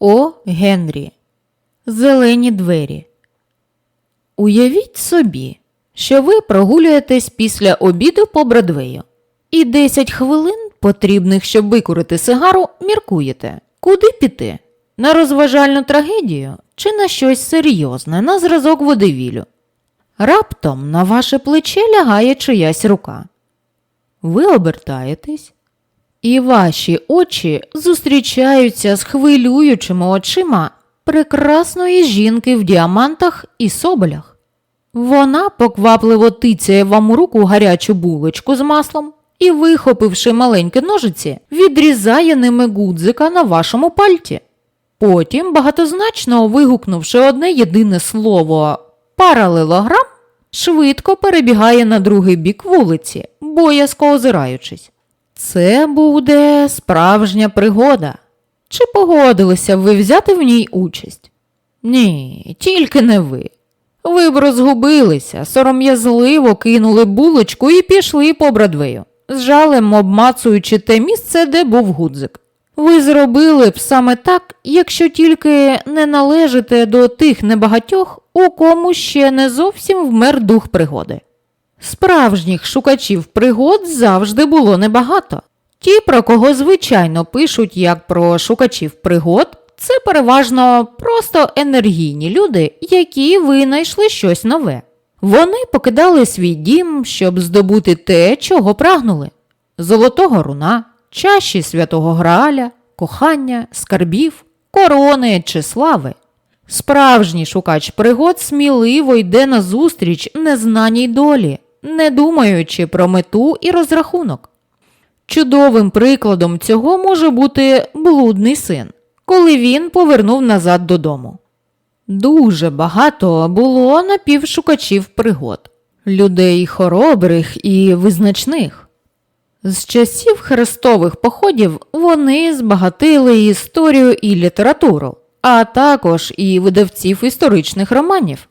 О. Генрі. Зелені двері. Уявіть собі, що ви прогулюєтесь після обіду по Бродвею. І 10 хвилин, потрібних, щоб викурити сигару, міркуєте, куди піти? На розважальну трагедію чи на щось серйозне, на зразок водевілю. Раптом на ваше плече лягає чиясь рука. Ви обертаєтесь, і ваші очі зустрічаються з хвилюючими очима прекрасної жінки в діамантах і соболях. Вона поквапливо тицяє вам у руку гарячу булочку з маслом і, вихопивши маленькі ножиці, відрізає ними гудзика на вашому пальті. Потім, багатозначно вигукнувши одне єдине слово паралелограм, швидко перебігає на другий бік вулиці, боязко озираючись. Це буде справжня пригода. Чи погодилися б ви взяти в ній участь? Ні, тільки не ви. Ви б розгубилися, сором'язливо кинули булочку і пішли по Бродвею, з жалем обмацуючи те місце, де був гудзик. Ви зробили б саме так, якщо тільки не належите до тих небагатьох, у кому ще не зовсім вмер дух пригоди. Справжніх шукачів пригод завжди було небагато. Ті, про кого звичайно пишуть як про шукачів пригод, це переважно просто енергійні люди, які винайшли щось нове. Вони покидали свій дім, щоб здобути те, чого прагнули: золотого руна, чаші святого Грааля, кохання, скарбів, корони чи слави. Справжній шукач пригод сміливо йде назустріч незнаній долі, не думаючи про мету і розрахунок. Чудовим прикладом цього може бути блудний син, коли він повернув назад додому. Дуже багато було напівшукачів пригод, людей хоробрих і визначних. З часів хрестових походів вони збагатили історію і літературу, а також і видавців історичних романів.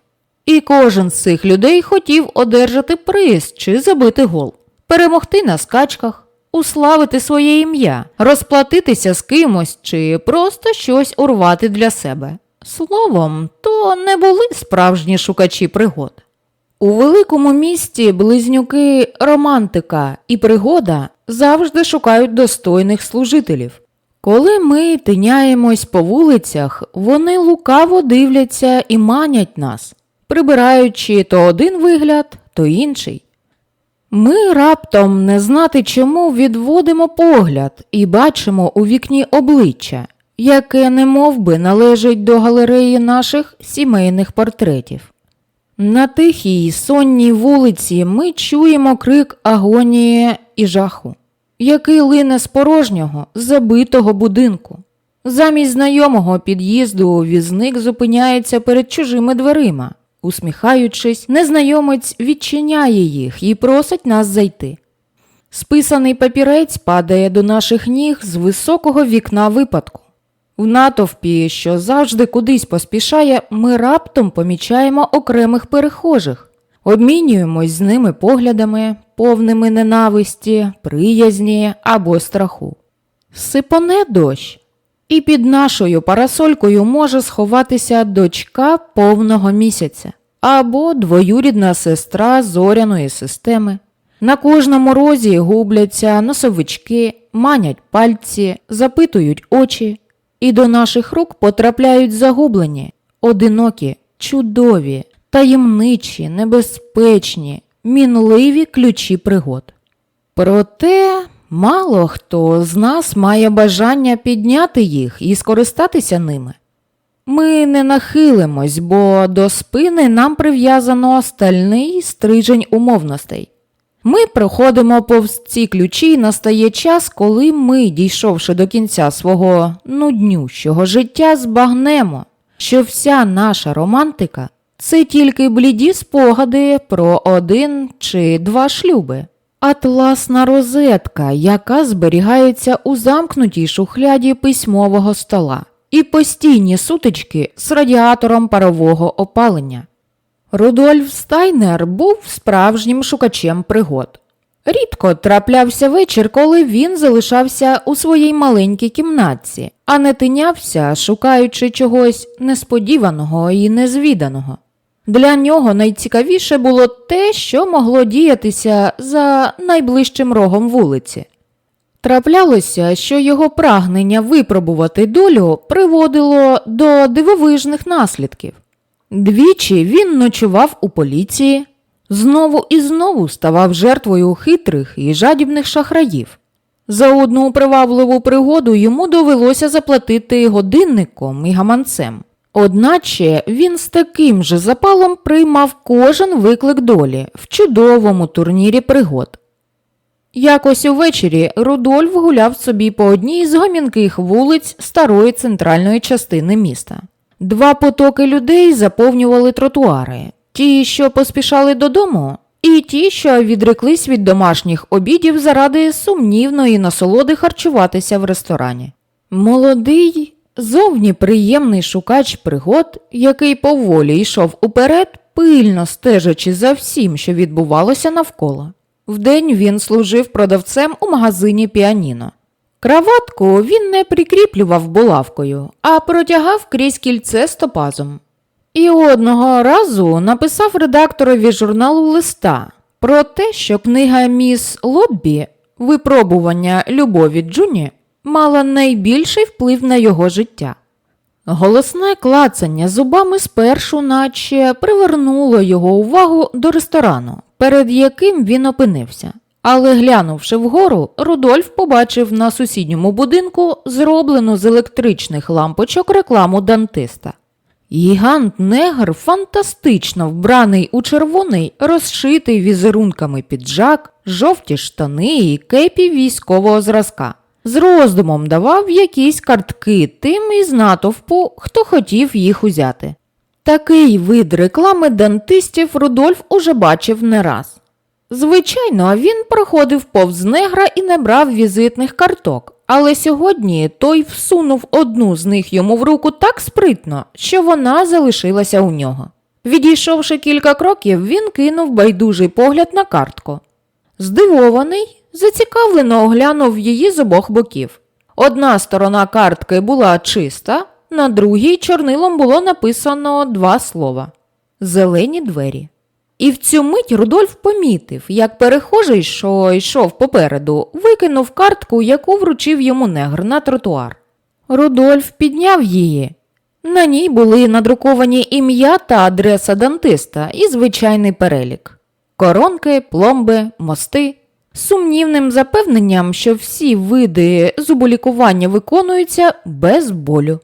І кожен з цих людей хотів одержати приз чи забити гол, перемогти на скачках, уславити своє ім'я, розплатитися з кимось чи просто щось урвати для себе. Словом, то не були справжні шукачі пригод. У великому місті близнюки романтика і пригода завжди шукають достойних служителів. Коли ми тиняємось по вулицях, вони лукаво дивляться і манять нас, прибираючи то один вигляд, то інший. Ми раптом не знати чому відводимо погляд і бачимо у вікні обличчя, яке не би належить до галереї наших сімейних портретів. На тихій сонній вулиці ми чуємо крик агонії і жаху, який лине з порожнього, забитого будинку. Замість знайомого під'їзду візник зупиняється перед чужими дверима. Усміхаючись, незнайомець відчиняє їх і просить нас зайти. Списаний папірець падає до наших ніг з високого вікна випадку. В натовпі, що завжди кудись поспішає, ми раптом помічаємо окремих перехожих, обмінюємось з ними поглядами, повними ненависті, приязні або страху. Сипоне дощ, і під нашою парасолькою може сховатися дочка повного місяця або двоюрідна сестра зоряної системи. На кожному розі губляться носовички, манять пальці, запитують очі, і до наших рук потрапляють загублені, одинокі, чудові, таємничі, небезпечні, мінливі ключі пригод. Проте мало хто з нас має бажання підняти їх і скористатися ними. Ми не нахилимось, бо до спини нам прив'язано стальний стрижень умовностей. Ми проходимо повз ці ключі і настає час, коли ми, дійшовши до кінця свого нуднющого життя, збагнемо, що вся наша романтика це тільки бліді спогади про один чи два шлюби. Атласна розетка, яка зберігається у замкнутій шухляді письмового стола і постійні сутички з радіатором парового опалення. Рудольф Стайнер був справжнім шукачем пригод. Рідко траплявся вечір, коли він залишався у своїй маленькій кімнатці, а не тинявся, шукаючи чогось несподіваного і незвіданого. Для нього найцікавіше було те, що могло діятися за найближчим рогом вулиці. Траплялося, що його прагнення випробувати долю приводило до дивовижних наслідків. Двічі він ночував у поліції, знову і знову ставав жертвою хитрих і жадібних шахраїв. За одну привабливу пригоду йому довелося заплатити годинником і гаманцем. Одначе він з таким же запалом приймав кожен виклик долі в чудовому турнірі пригод. Якось увечері Рудольф гуляв собі по одній з гомінких вулиць старої центральної частини міста. Два потоки людей заповнювали тротуари, ті, що поспішали додому, і ті, що відреклись від домашніх обідів заради сумнівної насолоди харчуватися в ресторані. Молодий, зовні приємний шукач пригод, який поволі йшов уперед, пильно стежачи за всім, що відбувалося навколо. Вдень він служив продавцем у магазині піаніно. Краватку він не прикріплював булавкою, а протягав крізь кільце з топазом. І одного разу написав редакторові журналу листа про те, що книга Міс Лоббі Випробування любові Джуні мала найбільший вплив на його життя. Голосне клацання зубами спершу, наче привернуло його увагу до ресторану, перед яким він опинився. Але глянувши вгору, Рудольф побачив на сусідньому будинку зроблену з електричних лампочок рекламу дантиста. Гігант негр фантастично вбраний у червоний, розшитий візерунками піджак, жовті штани і кепі військового зразка. З роздумом давав якісь картки тим із натовпу, хто хотів їх узяти. Такий вид реклами дантистів Рудольф уже бачив не раз. Звичайно, він проходив повз негра і не брав візитних карток, але сьогодні той всунув одну з них йому в руку так спритно, що вона залишилася у нього. Відійшовши кілька кроків, він кинув байдужий погляд на картку. Здивований, зацікавлено оглянув її з обох боків. Одна сторона картки була чиста, на другій чорнилом було написано два слова зелені двері. І в цю мить Рудольф помітив, як перехожий, що йшов попереду, викинув картку, яку вручив йому негр на тротуар. Рудольф підняв її. На ній були надруковані ім'я та адреса дантиста і звичайний перелік коронки, пломби, мости. Сумнівним запевненням, що всі види зуболікування виконуються без болю.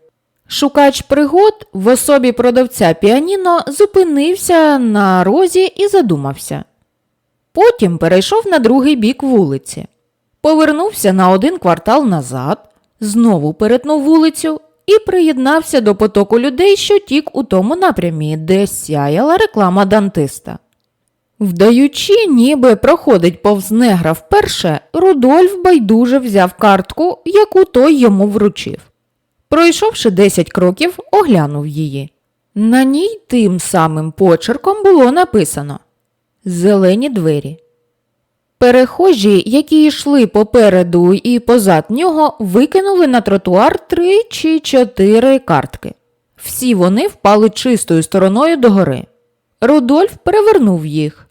Шукач пригод в особі продавця піаніно зупинився на розі і задумався. Потім перейшов на другий бік вулиці, повернувся на один квартал назад, знову перетнув вулицю і приєднався до потоку людей, що тік у тому напрямі, де сяяла реклама дантиста. Вдаючи, ніби проходить повз негра вперше, Рудольф байдуже взяв картку, яку той йому вручив. Пройшовши 10 кроків, оглянув її. На ній тим самим почерком було написано Зелені двері. Перехожі, які йшли попереду і позад нього, викинули на тротуар три чи чотири картки. Всі вони впали чистою стороною догори. Рудольф перевернув їх.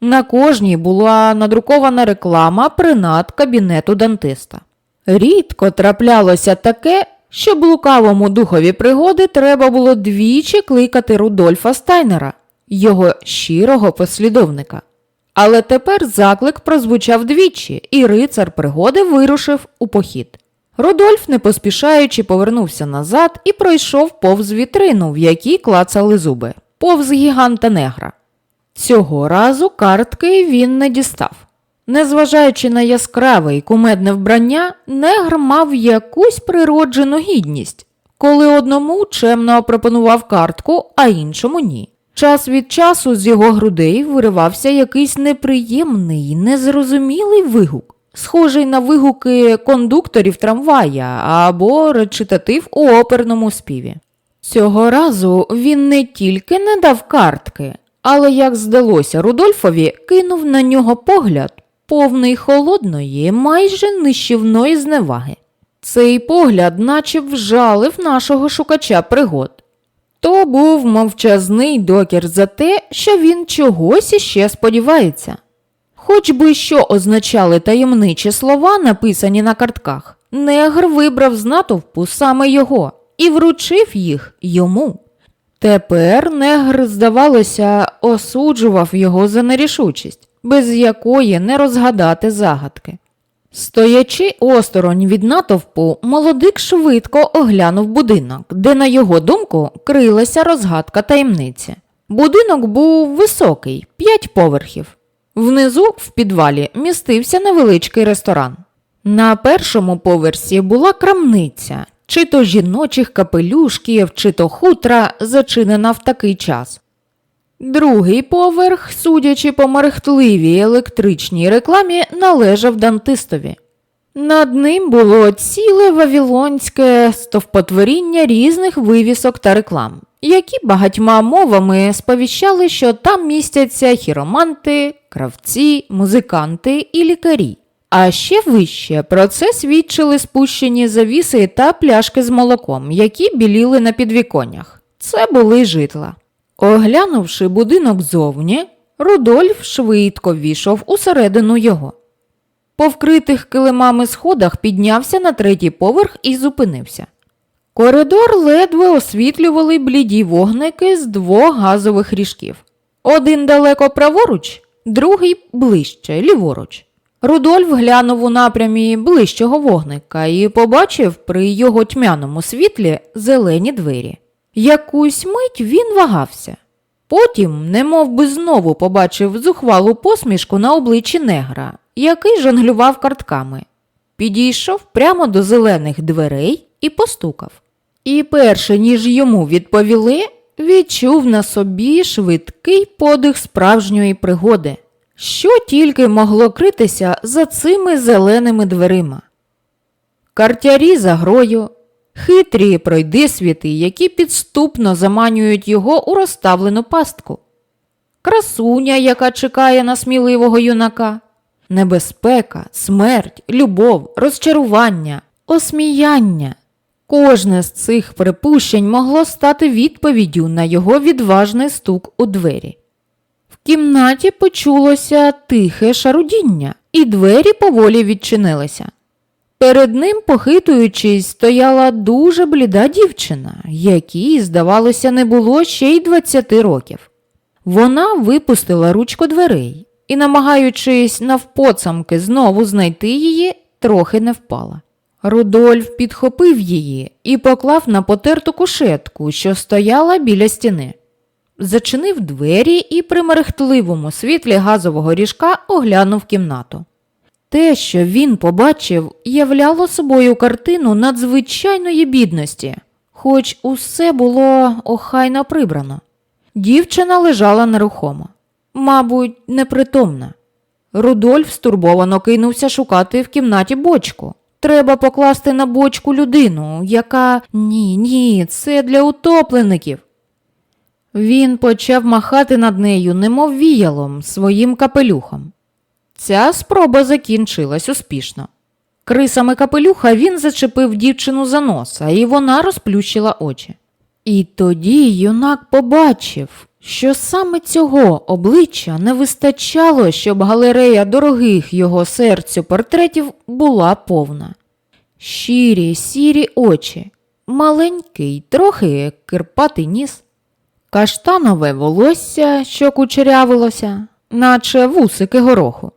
На кожній була надрукована реклама принад кабінету дантиста. Рідко траплялося таке, щоб лукавому духові пригоди треба було двічі кликати Рудольфа Стайнера, його щирого послідовника. Але тепер заклик прозвучав двічі, і рицар пригоди вирушив у похід. Рудольф, не поспішаючи, повернувся назад і пройшов повз вітрину, в якій клацали зуби, повз гіганта негра. Цього разу картки він не дістав. Незважаючи на яскраве і кумедне вбрання, негр мав якусь природжену гідність, коли одному чемно пропонував картку, а іншому ні. Час від часу з його грудей виривався якийсь неприємний, незрозумілий вигук, схожий на вигуки кондукторів трамвая або речитатив у оперному співі. Цього разу він не тільки не дав картки, але, як здалося Рудольфові, кинув на нього погляд, повний холодної, майже нищівної зневаги. Цей погляд наче вжалив нашого шукача пригод. То був мовчазний докір за те, що він чогось іще сподівається. Хоч би що означали таємничі слова, написані на картках, негр вибрав з натовпу саме його і вручив їх йому. Тепер негр, здавалося, осуджував його за нерішучість, без якої не розгадати загадки. Стоячи осторонь від натовпу, молодик швидко оглянув будинок, де, на його думку, крилася розгадка таємниці. Будинок був високий, п'ять поверхів. Внизу, в підвалі, містився невеличкий ресторан. На першому поверсі була крамниця, чи то жіночих капелюшків, чи то хутра, зачинена в такий час. Другий поверх, судячи по мерехтливій електричній рекламі, належав дантистові. Над ним було ціле вавілонське стовпотворіння різних вивісок та реклам, які багатьма мовами сповіщали, що там містяться хіроманти, кравці, музиканти і лікарі. А ще вище про це свідчили спущені завіси та пляшки з молоком, які біліли на підвіконнях. Це були житла. Оглянувши будинок зовні, Рудольф швидко ввійшов усередину його. По вкритих килимами сходах піднявся на третій поверх і зупинився. Коридор ледве освітлювали бліді вогники з двох газових ріжків. Один далеко праворуч, другий ближче, ліворуч. Рудольф глянув у напрямі ближчого вогника і побачив при його тьмяному світлі зелені двері. Якусь мить він вагався. Потім, немов би знову побачив зухвалу посмішку на обличчі негра, який жонглював картками. Підійшов прямо до зелених дверей і постукав. І перше, ніж йому відповіли, відчув на собі швидкий подих справжньої пригоди, що тільки могло критися за цими зеленими дверима. Картярі за грою, хитрі пройдисвіти, які підступно заманюють його у розставлену пастку, красуня, яка чекає на сміливого юнака, небезпека, смерть, любов, розчарування, осміяння. Кожне з цих припущень могло стати відповіддю на його відважний стук у двері. В кімнаті почулося тихе шарудіння, і двері поволі відчинилися. Перед ним, похитуючись, стояла дуже бліда дівчина, якій, здавалося, не було ще й 20 років. Вона випустила ручку дверей і, намагаючись навпоцамки знову знайти її, трохи не впала. Рудольф підхопив її і поклав на потерту кушетку, що стояла біля стіни. Зачинив двері і при мерехтливому світлі газового ріжка оглянув кімнату. Те, що він побачив, являло собою картину надзвичайної бідності, хоч усе було охайно прибрано. Дівчина лежала нерухомо, мабуть, непритомна. Рудольф стурбовано кинувся шукати в кімнаті бочку. Треба покласти на бочку людину, яка ні, ні, це для утоплеників. Він почав махати над нею, немов віялом, своїм капелюхом. Ця спроба закінчилась успішно. Крисами капелюха він зачепив дівчину за носа, і вона розплющила очі. І тоді юнак побачив, що саме цього обличчя не вистачало, щоб галерея дорогих його серцю портретів була повна. Щирі, сірі очі, маленький, трохи кирпатий ніс, каштанове волосся, що кучерявилося, наче вусики гороху.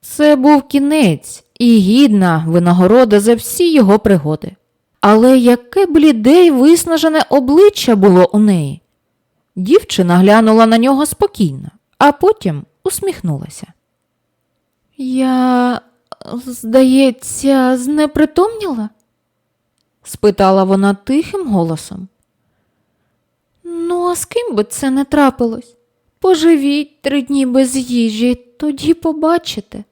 Це був кінець і гідна винагорода за всі його пригоди. Але яке бліде й виснажене обличчя було у неї. Дівчина глянула на нього спокійно, а потім усміхнулася. Я, здається, знепритомніла? спитала вона тихим голосом. Ну, а з ким би це не трапилось? Поживіть три дні без їжі, тоді побачите.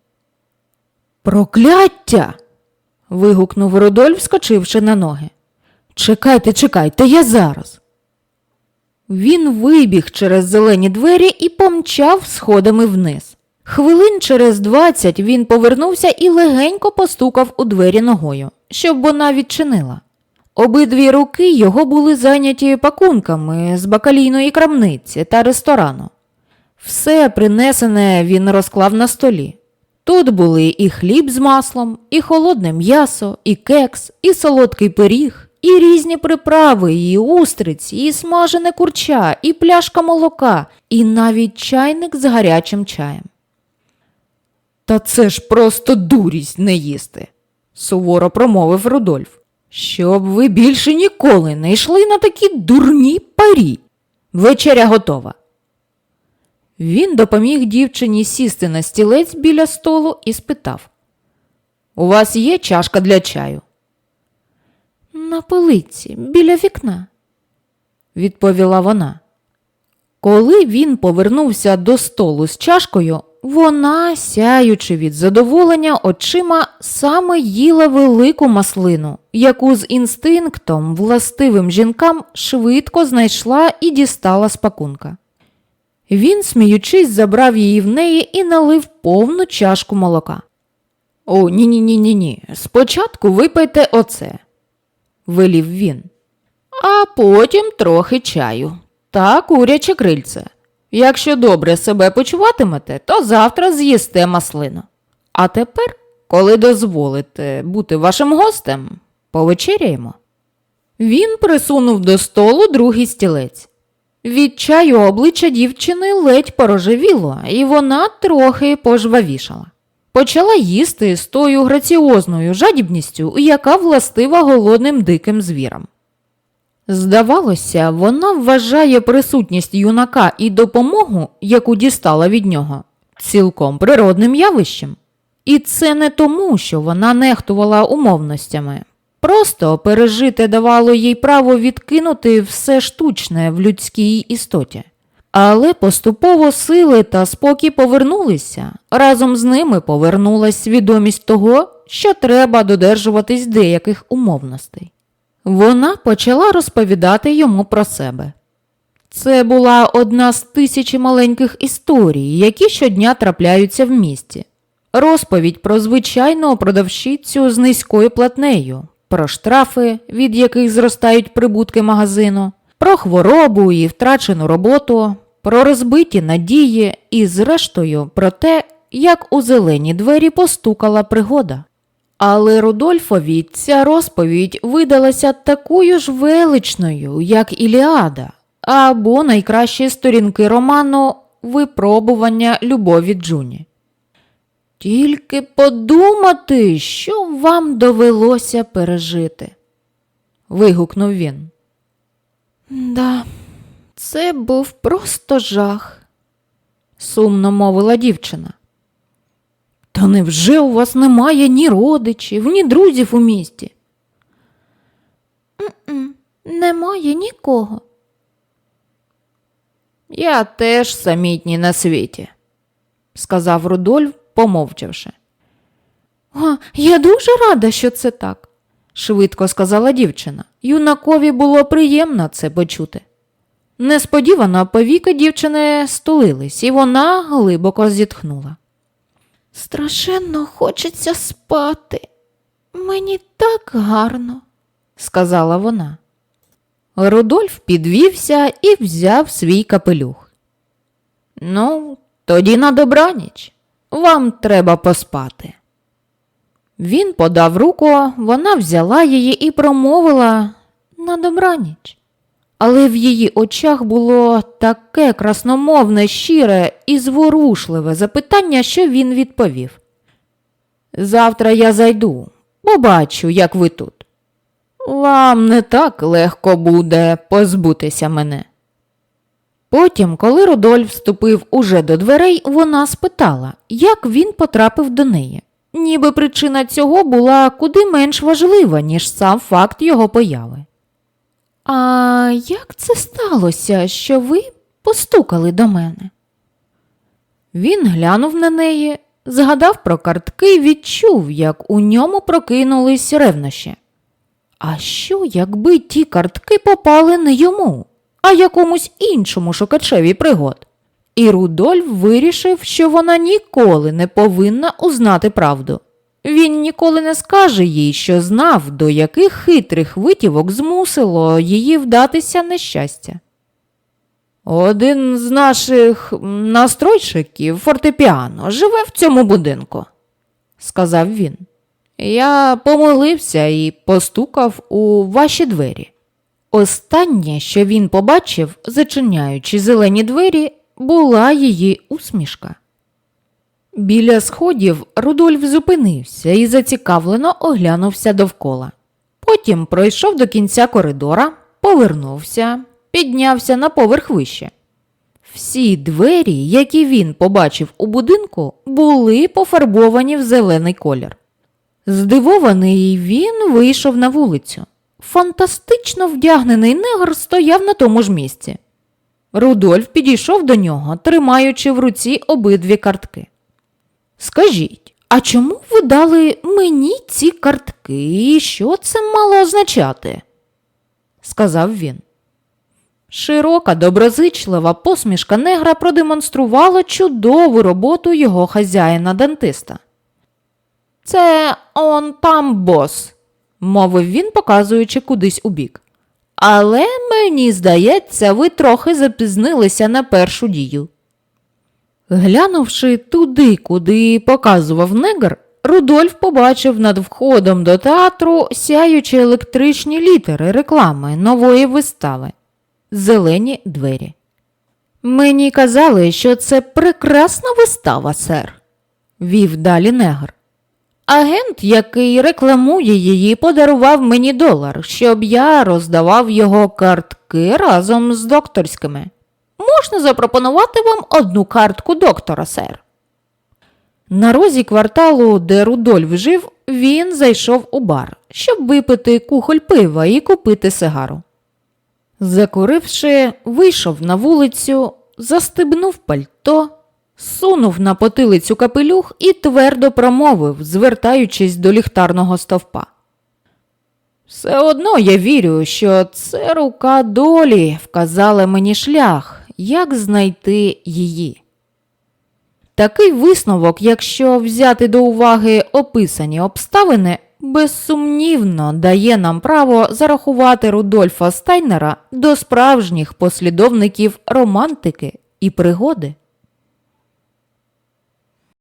Прокляття. вигукнув Рудольф, скочивши на ноги. Чекайте, чекайте, я зараз. Він вибіг через зелені двері і помчав сходами вниз. Хвилин через двадцять він повернувся і легенько постукав у двері ногою, щоб вона відчинила. Обидві руки його були зайняті пакунками з бакалійної крамниці та ресторану. Все принесене він розклав на столі. Тут були і хліб з маслом, і холодне м'ясо, і кекс, і солодкий пиріг, і різні приправи, і устриці, і смажене курча, і пляшка молока, і навіть чайник з гарячим чаєм. Та це ж просто дурість не їсти, суворо промовив Рудольф. Щоб ви більше ніколи не йшли на такі дурні парі. Вечеря готова. Він допоміг дівчині сісти на стілець біля столу і спитав: У вас є чашка для чаю? На полиці, біля вікна, відповіла вона. Коли він повернувся до столу з чашкою, вона, сяючи від задоволення очима, саме їла велику маслину, яку з інстинктом, властивим жінкам, швидко знайшла і дістала з пакунка. Він, сміючись, забрав її в неї і налив повну чашку молока. О, ні ні ні ні. Спочатку випийте оце, велів він. А потім трохи чаю та куряче крильце. Якщо добре себе почуватимете, то завтра з'їсте маслину. А тепер, коли дозволите бути вашим гостем, повечеряємо. Він присунув до столу другий стілець. Від чаю обличчя дівчини ледь порожевіло, і вона трохи пожвавішала. Почала їсти з тою граціозною жадібністю, яка властива голодним диким звірам. Здавалося, вона вважає присутність юнака і допомогу, яку дістала від нього, цілком природним явищем. І це не тому, що вона нехтувала умовностями. Просто пережити давало їй право відкинути все штучне в людській істоті. Але поступово сили та спокій повернулися. Разом з ними повернулась свідомість того, що треба додержуватись деяких умовностей. Вона почала розповідати йому про себе. Це була одна з тисячі маленьких історій, які щодня трапляються в місті. Розповідь про звичайну продавщицю з низькою платнею, про штрафи, від яких зростають прибутки магазину, про хворобу і втрачену роботу, про розбиті надії і, зрештою, про те, як у зелені двері постукала пригода. Але Рудольфові ця розповідь видалася такою ж величною, як Іліада, або найкращі сторінки роману Випробування любові Джуні. Тільки подумати, що вам довелося пережити. вигукнув він. Да, це був просто жах, сумно мовила дівчина. Та невже у вас немає ні родичів, ні друзів у місті? М-м, немає нікого. Я теж самітній на світі, сказав Рудольф, помовчавши. О, я дуже рада, що це так, швидко сказала дівчина. Юнакові було приємно це почути. Несподівано повіки дівчини стулились, і вона глибоко зітхнула. Страшенно хочеться спати. Мені так гарно, сказала вона. Рудольф підвівся і взяв свій капелюх. Ну, тоді на добраніч. Вам треба поспати. Він подав руку, вона взяла її і промовила на добраніч. Але в її очах було таке красномовне, щире і зворушливе запитання, що він відповів. Завтра я зайду, побачу, як ви тут. Вам не так легко буде позбутися мене. Потім, коли Рудольф вступив уже до дверей, вона спитала, як він потрапив до неї. Ніби причина цього була куди менш важлива, ніж сам факт його появи. А як це сталося, що ви постукали до мене? Він глянув на неї, згадав про картки і відчув, як у ньому прокинулись ревнощі. А що, якби ті картки попали не йому, а якомусь іншому шукачеві пригод? і Рудольф вирішив, що вона ніколи не повинна узнати правду. Він ніколи не скаже їй, що знав, до яких хитрих витівок змусило її вдатися нещастя. Один з наших настройщиків фортепіано живе в цьому будинку, сказав він. Я помилився і постукав у ваші двері. Останнє, що він побачив, зачиняючи зелені двері, була її усмішка. Біля сходів Рудольф зупинився і зацікавлено оглянувся довкола. Потім пройшов до кінця коридора, повернувся, піднявся на поверх вище. Всі двері, які він побачив у будинку, були пофарбовані в зелений колір. Здивований він вийшов на вулицю. Фантастично вдягнений негр стояв на тому ж місці. Рудольф підійшов до нього, тримаючи в руці обидві картки. Скажіть, а чому ви дали мені ці картки і що це мало означати? сказав він. Широка, доброзичлива посмішка негра продемонструвала чудову роботу його хазяїна-дантиста. Це он там бос, мовив він, показуючи кудись убік. Але мені здається, ви трохи запізнилися на першу дію. Глянувши туди, куди показував негр, Рудольф побачив над входом до театру сяючі електричні літери реклами нової вистави Зелені двері. Мені казали, що це прекрасна вистава, сер, вів далі негр. Агент, який рекламує її, подарував мені долар, щоб я роздавав його картки разом з докторськими. Можна запропонувати вам одну картку доктора, сер. На розі кварталу, де Рудольф жив, він зайшов у бар, щоб випити кухоль пива і купити сигару. Закуривши, вийшов на вулицю, застебнув пальто, сунув на потилицю капелюх і твердо промовив, звертаючись до ліхтарного стовпа. Все одно я вірю, що це рука долі вказала мені шлях, як знайти її. Такий висновок, якщо взяти до уваги описані обставини, безсумнівно дає нам право зарахувати Рудольфа Стайнера до справжніх послідовників романтики і пригоди.